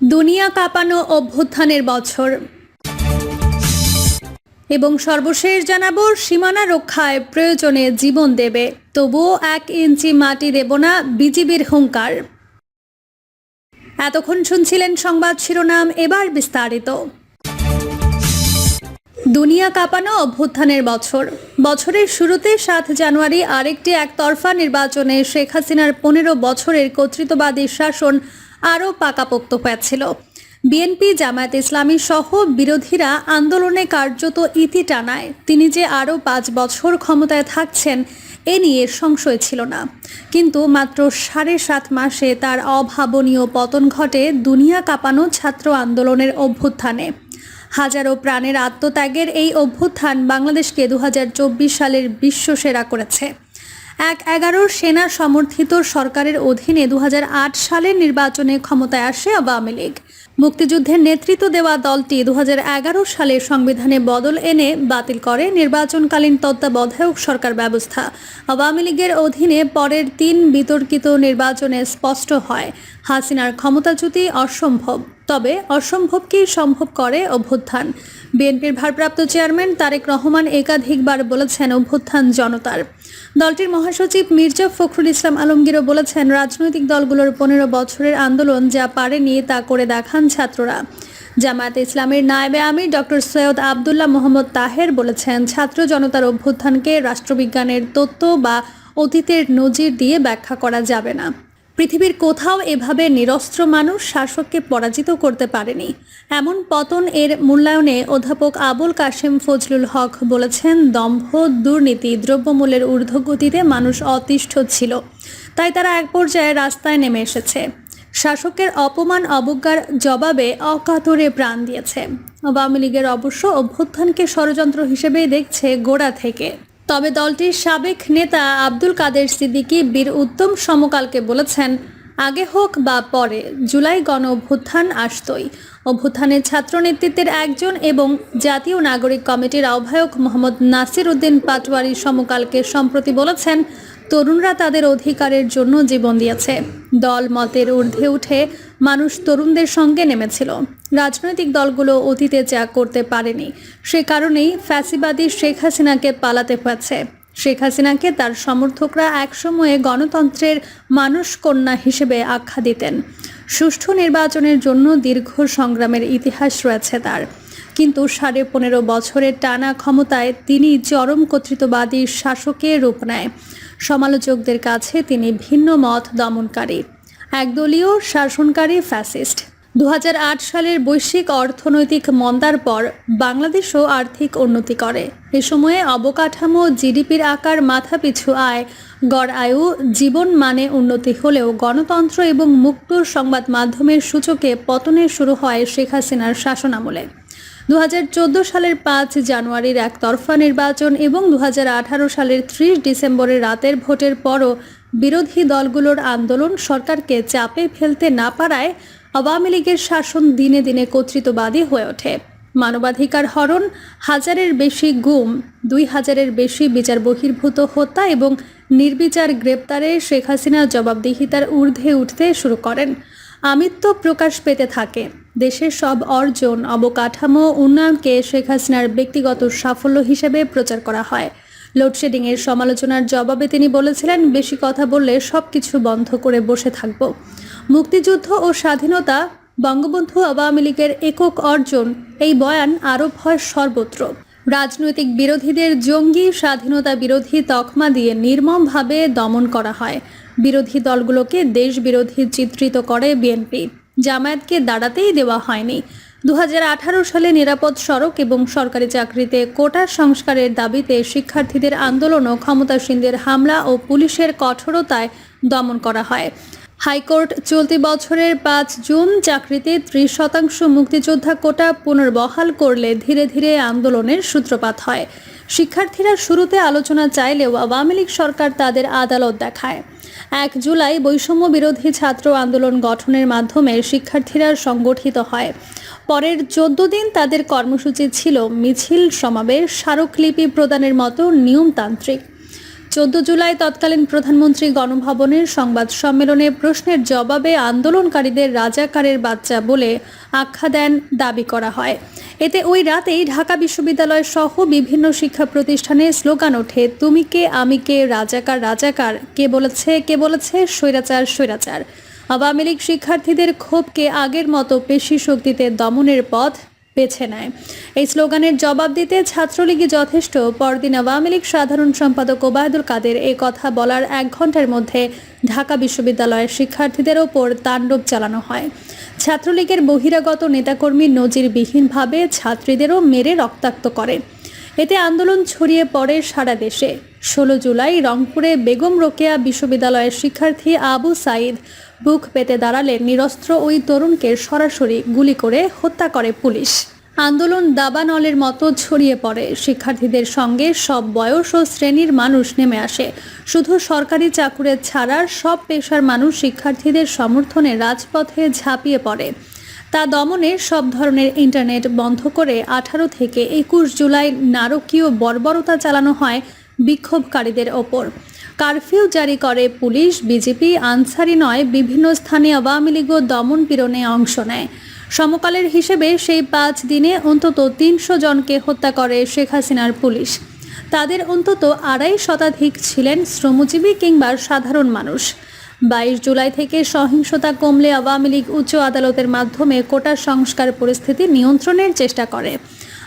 দুনিয়া কাঁপানো অভ্যুত্থানের বছর। এবং সর্বশেষ জানাব, সীমানা রক্ষায় প্রয়োজনে জীবন দেবে। তবুও এক ইঞ্চি মাটি দেব না বিজিবির হুঙ্কার। এতক্ষণ শুনছিলেন সংবাদ শিরোনাম, এবার বিস্তারিত। দুনিয়া কাঁপানো অভ্যুত্থানের বছর। বছরের শুরুতে সাত জানুয়ারি আরেকটি একতরফা নির্বাচনে শেখ হাসিনার পনেরো বছরের কর্তৃত্ববাদী শাসন আরও পাকাপোক্ত হয়েছিল। বিএনপি, জামায়াত ইসলামী সহ বিরোধীরা আন্দোলনে কার্যত ইতি টানায়। তিনি যে আরও পাঁচ বছর ক্ষমতায় থাকছেন, এ নিয়ে সংশয় ছিল না। কিন্তু মাত্র সাড়ে সাত মাসে তার অভাবনীয় পতন ঘটে দুনিয়া কাঁপানো ছাত্র আন্দোলনের অভ্যুত্থানে। হাজারো প্রাণের আত্মত্যাগের এই অভ্যুত্থান বাংলাদেশকে দু হাজার চব্বিশ সালের বিশ্বসেরা করেছে। এক এগারোর সেনা সমর্থিত সরকারের অধীনে দু সালের নির্বাচনে ক্ষমতায় আসে আওয়ামী লীগ। মুক্তিযুদ্ধের নেতৃত্ব দেওয়া দলটি দু হাজার এগারো সালে সংবিধানে বদল এনে বাতিল করে নির্বাচনকালীন তত্ত্বাবধায়ক সরকার ব্যবস্থা। আওয়ামী লীগের অধীনে পরের তিন বিতর্কিত নির্বাচনে স্পষ্ট হয়, হাসিনার ক্ষমতাচ্যুতি অসম্ভব। তবে অসম্ভবকেই সম্ভব করে অভ্যুত্থান? বিএনপির ভারপ্রাপ্ত চেয়ারম্যান তারেক রহমান একাধিকবার বলেছেন অভ্যুত্থান জনতার। দলটির মহাসচিব মির্জা ফখরুল ইসলাম আলমগীরও বলেছেন, রাজনৈতিক দলগুলোর পনেরো বছরের আন্দোলন যা পারেনি তা করে দেখান ছাত্ররা। জামায়াত ইসলামের নায়েবে আমির ডক্টর সৈয়দ আবদুল্লাহ মোহাম্মদ তাহের বলেছেন, ছাত্র জনতার অভ্যুত্থানকে রাষ্ট্রবিজ্ঞানের তত্ত্ব বা অতীতের নজির দিয়ে ব্যাখ্যা করা যাবে না। পৃথিবীর কোথাও এভাবে নিরস্ত্র মানুষ শাসককে পরাজিত করতে পারেনি। এমন পতন এর মূল্যায়নে অধ্যাপক আবুল কাশেম ফজলুল হক বলেছেন, দম্ভ দুর্নীতি দ্রব্যমূল্যের ঊর্ধ্বগতিতে মানুষ অতিষ্ঠ ছিল। তাই তারা এক পর্যায়ে রাস্তায় নেমে এসেছে। শাসকের অপমান, অবজ্ঞার জবাবে অকাতরে প্রাণ দিয়েছে। আওয়ামী লীগের অবশ্য অভ্যুত্থানকে ষড়যন্ত্র হিসেবেই দেখছে গোড়া থেকে। তবে দলটির সাবেক নেতা আব্দুল কাদের সিদ্দিকি বীর উত্তম সমকালকে বলেছেন আগে হোক বা পরে, জুলাই গণ অভ্যুত্থান আসতই। অভ্যুত্থানের ছাত্র নেতৃত্বের একজন এবং জাতীয় নাগরিক কমিটির আহ্বায়ক মোহাম্মদ নাসির উদ্দিন পাটোয়ারি সমকালকে সম্প্রতি বলেছেন, তরুণরা তাদের অধিকারের জন্য জীবন দিয়েছে। দল মতের ঊর্ধ্বে উঠে মানুষ তরুণদের সঙ্গে নেমেছিল। রাজনৈতিক দলগুলো অতীতে যা করতে পারেনি, সে কারণেই ফ্যাসিবাদী শেখ হাসিনাকে পালাতে হয়েছে। শেখ হাসিনাকে তার সমর্থকরা একসময়ে গণতন্ত্রের মানুষ কন্যা হিসেবে আখ্যা দিতেন। সুষ্ঠু নির্বাচনের জন্য দীর্ঘ সংগ্রামের ইতিহাস রয়েছে তার। কিন্তু সাড়ে পনেরো বছরের টানা ক্ষমতায় তিনি চরম কর্তৃত্ববাদী শাসকের রূপ নেয়। সমালোচকদের কাছে তিনি ভিন্ন মত দমনকারী। একদলীয় শাসনকারী ফ্যাসিস্ট। দু হাজার আট সালের বৈশ্বিক অর্থনৈতিক মন্দার পর বাংলাদেশও আর্থিক উন্নতি করে। এ সময়ে অবকাঠামো, জিডিপির আকার, মাথাপিছু আয়, গড় আয়ু, জীবন মানে উন্নতি হলেও গণতন্ত্র এবং মুক্ত সংবাদ মাধ্যমের সূচকে পতনের শুরু হয় শেখ হাসিনার শাসনামলে। দু হাজার চোদ্দ সালের পাঁচ জানুয়ারির একতরফা নির্বাচন এবং দু হাজার আঠারো সালের ত্রিশ ডিসেম্বরের রাতের ভোটের পরও বিরোধী দলগুলোর আন্দোলন সরকারকে চাপে ফেলতে না পারায় আওয়ামী লীগের শাসন দিনে দিনে কর্তৃত্ববাদী হয়ে ওঠে। মানবাধিকার হরণ, হাজারের বেশি গুম, দুই হাজারের বেশি বিচার বহির্ভূত হত্যা এবং নির্বিচার গ্রেপ্তারে শেখ হাসিনা জবাবদিহিতার ঊর্ধ্বে উঠতে শুরু করেন। আমিত্ব প্রকাশ পেতে থাকে। দেশের সব অর্জন, অবকাঠামো উন্নয়নকে শেখ হাসিনার ব্যক্তিগত সাফল্য হিসেবে প্রচার করা হয়। লোডশেডিংয়ের সমালোচনার জবাবে তিনি বলেছিলেন, বেশি কথা বললে সব কিছু বন্ধ করে বসে থাকব। মুক্তিযুদ্ধ ও স্বাধীনতা, বঙ্গবন্ধু আওয়ামী লীগের একক অর্জন, এই বয়ান আরোপ হয় সর্বত্র। রাজনৈতিক বিরোধীদের জঙ্গি স্বাধীনতা বিরোধী তকমা দিয়ে নির্মমভাবে দমন করা হয়। বিরোধী দলগুলোকে দেশ বিরোধী চিত্রিত করে বিএনপি। জামায়াতকে দাঁড়াতেই দেওয়া হয়নি। দু হাজার আঠারো সালে নিরাপদ সড়ক এবং সরকারি চাকরিতে কোটা সংস্কারের দাবিতে শিক্ষার্থীদের আন্দোলন ও ক্ষমতাসীনদের হামলা ও পুলিশের কঠোরতায় দমন করা হয়। হাইকোর্ট চলতি বছরের পাঁচ জুন চাকরিতে ত্রিশ শতাংশ মুক্তিযোদ্ধা কোটা পুনর্বহাল করলে ধীরে ধীরে আন্দোলনের সূত্রপাত হয়। শিক্ষার্থীরা শুরুতে আলোচনা চাইলেও আওয়ামী লীগ সরকার তাদের আদালত দেখায়। এক জুলাই বৈষম্য বিরোধী ছাত্র আন্দোলন গঠনের মাধ্যমে শিক্ষার্থীরা সংগঠিত হয়। পরের চোদ্দ দিন তাদের কর্মসূচি ছিল মিছিল, সমাবেশ, স্মারকলিপি প্রদানের মতো নিয়মতান্ত্রিক। চোদ্দ জুলাই তৎকালীন প্রধানমন্ত্রী গণভবনের সংবাদ সম্মেলনে প্রশ্নের জবাবে আন্দোলনকারীদের রাজাকারের বাচ্চা বলে আখ্যা দেন, দাবি করা হয়। এতে ওই রাতেই ঢাকা বিশ্ববিদ্যালয় সহ বিভিন্ন শিক্ষা প্রতিষ্ঠানে স্লোগান ওঠে, তুমি কে, আমি কে, রাজাকার রাজাকার, কে বলেছে কে বলেছে, স্বৈরাচার স্বৈরাচার। আওয়ামী লীগ শিক্ষার্থীদের ক্ষোভকে আগের মতো পেশি শক্তিতে দমনের পথ বেছে নেয়। এই স্লোগানের জবাব দিতে ছাত্রলীগই যথেষ্ট, পরদিন আওয়ামী লীগ সাধারণ সম্পাদক ওবায়দুল কাদের এই কথা বলার এক ঘণ্টার মধ্যে ঢাকা বিশ্ববিদ্যালয়ের শিক্ষার্থীদের ওপর তাণ্ডব চালানো হয়। ছাত্রলীগের বহিরাগত নেতাকর্মী নজিরবিহীনভাবে ছাত্রীদেরও মেরে রক্তাক্ত করে। এতে আন্দোলন ছড়িয়ে পড়ে সারা দেশে। ষোলো জুলাই রংপুরে বেগম রোকেয়া বিশ্ববিদ্যালয়ের শিক্ষার্থী আবু সাইদ বুক পেতে দাঁড়ালে নিরস্ত্র ওই তরুণকে সরাসরি গুলি করে হত্যা করে পুলিশ। আন্দোলন দাবানলের মতো ছড়িয়ে পড়ে। শিক্ষার্থীদের সঙ্গে সব বয়স ও শ্রেণির মানুষ নেমে আসে। শুধু সরকারি চাকুরে ছাড়ার সব পেশার মানুষ শিক্ষার্থীদের সমর্থনে রাজপথে ঝাঁপিয়ে পড়ে। তা দমনে সব ধরনের ইন্টারনেট বন্ধ করে আঠারো থেকে একুশ জুলাই নারকীয় বর্বরতা চালানো হয় বিক্ষোভকারীদের ওপর। কারফিউ জারি করে পুলিশ, বিজেপি, আনসারি নয়, বিভিন্ন স্থানে আওয়ামী লীগও দমন পীড়নে অংশ নেয়। সমকালের হিসেবে সেই পাঁচ দিনে অন্তত তিনশো জনকে হত্যা করে শেখ হাসিনার পুলিশ। তাদের অন্তত আড়াই শতাধিক ছিলেন শ্রমজীবী কিংবা সাধারণ মানুষ। বাইশ জুলাই থেকে সহিংসতা কমলে আওয়ামী লীগ উচ্চ আদালতের মাধ্যমে কোটা সংস্কার পরিস্থিতি নিয়ন্ত্রণের চেষ্টা করে।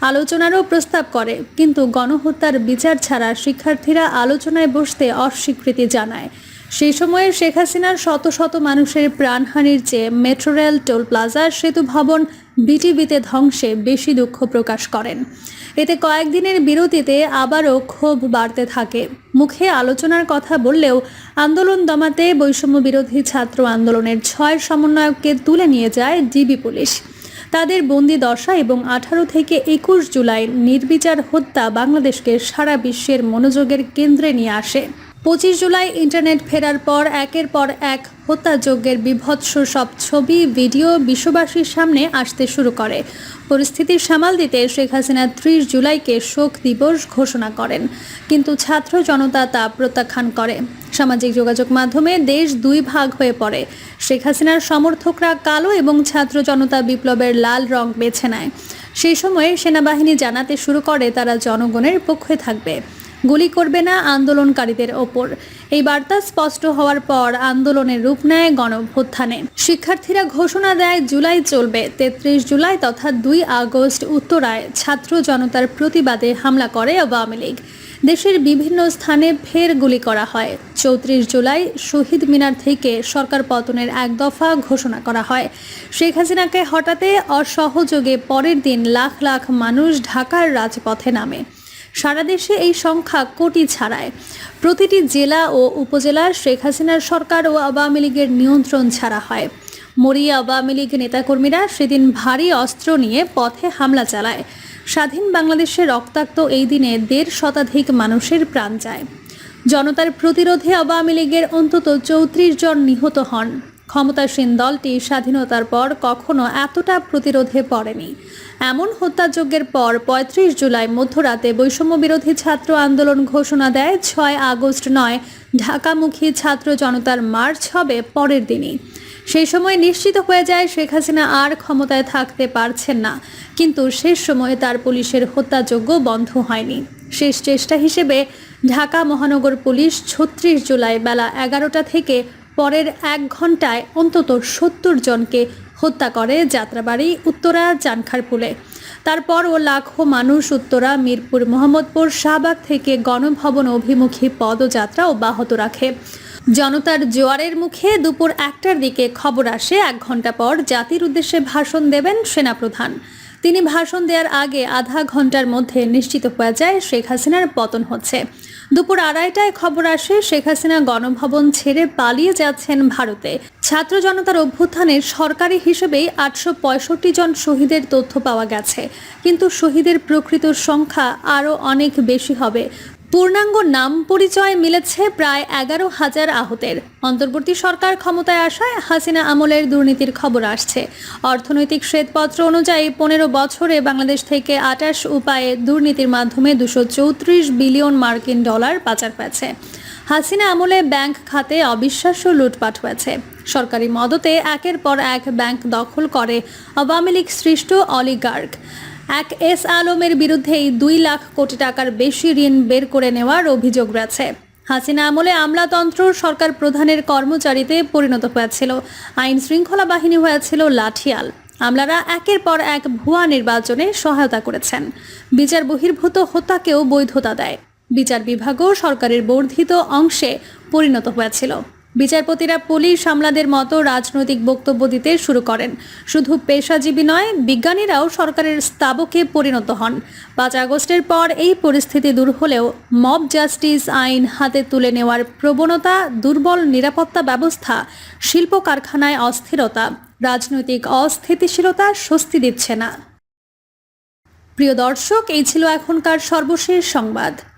আলোচনারও প্রস্তাব করে, কিন্তু গণহত্যার বিচার ছাড়া শিক্ষার্থীরা আলোচনায় বসতে অস্বীকৃতি জানায়। সেই সময়ে শেখ হাসিনার শত শত মানুষের প্রাণহানির চেয়ে মেট্রো রেল টোল প্লাজা, সেতু ভবন, বিটিভিতে ধ্বংসে বেশি দুঃখ প্রকাশ করেন। এতে কয়েকদিনের বিরতিতে আবারও ক্ষোভ বাড়তে থাকে। মুখে আলোচনার কথা বললেও আন্দোলন দমাতে বৈষম্য বিরোধী ছাত্র আন্দোলনের ছয় সমন্বয়ককে তুলে নিয়ে যায় ডিবি পুলিশ। তাদের বন্দি দশা এবং আঠারো থেকে একুশ জুলাই নির্বিচার হত্যা বাংলাদেশকে সারা বিশ্বের মনোযোগের কেন্দ্রে নিয়ে আসে। পঁচিশ জুলাই ইন্টারনেট ফেরার পর একের পর এক হত্যাযজ্ঞের বিভৎস সব ছবি, ভিডিও বিশ্ববাসীর সামনে আসতে শুরু করে। পরিস্থিতির সামাল দিতে শেখ হাসিনা ত্রিশ জুলাইকে শোক দিবস ঘোষণা করেন। কিন্তু ছাত্র জনতা তা প্রত্যাখ্যান করে। সামাজিক যোগাযোগ মাধ্যমে দেশ দুই ভাগ হয়ে পড়ে। শেখ হাসিনার সমর্থকরা কালো এবং ছাত্র জনতা বিপ্লবের লাল রং বেছে নেয়। সেই সময়ে সেনাবাহিনী জানাতে শুরু করে তারা জনগণের পক্ষে থাকবে। গুলি করবে না আন্দোলনকারীদের ওপর। এই বার্তা স্পষ্ট হওয়ার পর আন্দোলনের রূপ নেয় গণভ্যুত্থানে। শিক্ষার্থীরা ঘোষণা দেয়, জুলাই চলবে। তেত্রিশ জুলাই তথা দুই আগস্ট উত্তরায় ছাত্র জনতার প্রতিবাদে হামলা করে আওয়ামী লীগ। দেশের বিভিন্ন স্থানে ফের গুলি করা হয়। চৌত্রিশ জুলাই শহীদ মিনার থেকে সরকার পতনের এক দফা ঘোষণা করা হয়। শেখ হাসিনাকে হঠাতে অসহযোগে পরের দিন লাখ লাখ মানুষ ঢাকার রাজপথে নামে। সারা দেশে এই সংখ্যা কোটি ছাড়ায়। প্রতিটি জেলা ও উপজেলার শেখ হাসিনার সরকার ও আওয়ামী লীগের নিয়ন্ত্রণ ছাড়া হয়। মরিয়া আওয়ামী লীগ নেতাকর্মীরা সেদিন ভারী অস্ত্র নিয়ে পথে হামলা চালায়। স্বাধীন বাংলাদেশে রক্তাক্ত এই দিনে দেড় শতাধিক মানুষের প্রাণ যায়। জনতার প্রতিরোধে আওয়ামী লীগের অন্তত চৌত্রিশ জন নিহত হন। ক্ষমতাসীন দলটি স্বাধীনতার পর কখনো এতটা প্রতিরোধে পড়েনি। এমন হত্যাযজ্ঞের পর পঁয়ত্রিশ জুলাই মধ্যরাতে বৈষম্য বিরোধী ছাত্র আন্দোলন ঘোষণা দেয়, ছয় আগস্ট নয়, ঢাকামুখী ছাত্র জনতার মার্চ হবে পরের দিনই। সেই সময় নিশ্চিত হয়ে যায় শেখ হাসিনা আর ক্ষমতায় থাকতে পারছেন না, কিন্তু শেষ সময়ে তার পুলিশের হত্যাযজ্ঞ বন্ধ হয়নি। শেষ চেষ্টা হিসেবে ঢাকা মহানগর পুলিশ ছত্রিশ জুলাই বেলা এগারোটা থেকে পরের এক ঘন্টায় অন্তত সত্তর জনকে হত্যা করে যাত্রাবাড়ি উত্তরা জানখারপুলে তারপর ও লাখো মানুষ উত্তরা, মিরপুর, মোহাম্মদপুর, শাহবাগ থেকে গণভবন অভিমুখী পদযাত্রা অব্যাহত রাখে। জনতার জোয়ারের মুখে দুপুর একটার দিকে খবর আসে। এক ঘণ্টা পর জাতির উদ্দেশ্যে ভাষণ দেবেন সেনাপ্রধান। তিনি ভাষণ দেওয়ার আগে আধা ঘণ্টার মধ্যে নিশ্চিত হয়ে যায় শেখ হাসিনার পতন হচ্ছে। দুপুর আড়াইটায় খবর আসে, শেখ হাসিনা গণভবন ছেড়ে পালিয়ে যাচ্ছেন ভারতে। ছাত্র জনতার অভ্যুত্থানে সরকারি হিসেবেই আটশো পঁয়ষট্টি জন শহীদের তথ্য পাওয়া গেছে। কিন্তু শহীদের প্রকৃত সংখ্যা আরও অনেক বেশি হবে। পূর্ণাঙ্গ নাম পরিচয় মিলেছে প্রায় এগারো হাজার আহতের। অন্তর্বর্তী সরকার ক্ষমতায় আসায় হাসিনা আমলের দুর্নীতির খবর আসছে। অর্থনৈতিক শ্বেতপত্র অনুযায়ী পনেরো বছরে বাংলাদেশ থেকে আটাশ উপায়ে দুর্নীতির মাধ্যমে দুশো চৌত্রিশ বিলিয়ন মার্কিন ডলার পাচার পেয়েছে হাসিনা আমলে ব্যাংক খাতে অবিশ্বাস্য লুটপাট হয়েছে। সরকারি মদতে একের পর এক ব্যাংক দখল করে আওয়ামী লীগ সৃষ্ট অলিগার্ক। এক এস আলমের বিরুদ্ধেই দুই লাখ কোটি টাকার বেশি ঋণ বের করে নেওয়ার অভিযোগ রয়েছে। হাসিনা আমলে আমলাতন্ত্র সরকার প্রধানের কর্মচারীতে পরিণত হয়েছিল। আইন শৃঙ্খলা বাহিনী হয়েছিল লাঠিয়াল। আমলারা একের পর এক ভুয়া নির্বাচনে সহায়তা করেছেন। বিচার বহির্ভূত হত্যাকেও বৈধতা দেয়। বিচার বিভাগও সরকারের বর্ধিত অংশে পরিণত হয়েছিল। বিচারপতিরা পুলিশ আমলাদের মতো রাজনৈতিক বক্তব্য দিতে শুরু করেন। শুধু পেশাজীবী নয়, বিজ্ঞানীরাও সরকারের স্তাবকে পরিণত হন। পাঁচ আগস্টের পর এই পরিস্থিতি দূর হলেও মব জাস্টিস আইন হাতে তুলে নেওয়ার প্রবণতা, দুর্বল নিরাপত্তা ব্যবস্থা, শিল্প কারখানায় অস্থিরতা, রাজনৈতিক অস্থিতিশীলতা স্বস্তি দিচ্ছে না। প্রিয় দর্শক, এই ছিল এখনকার সর্বশেষ সংবাদ।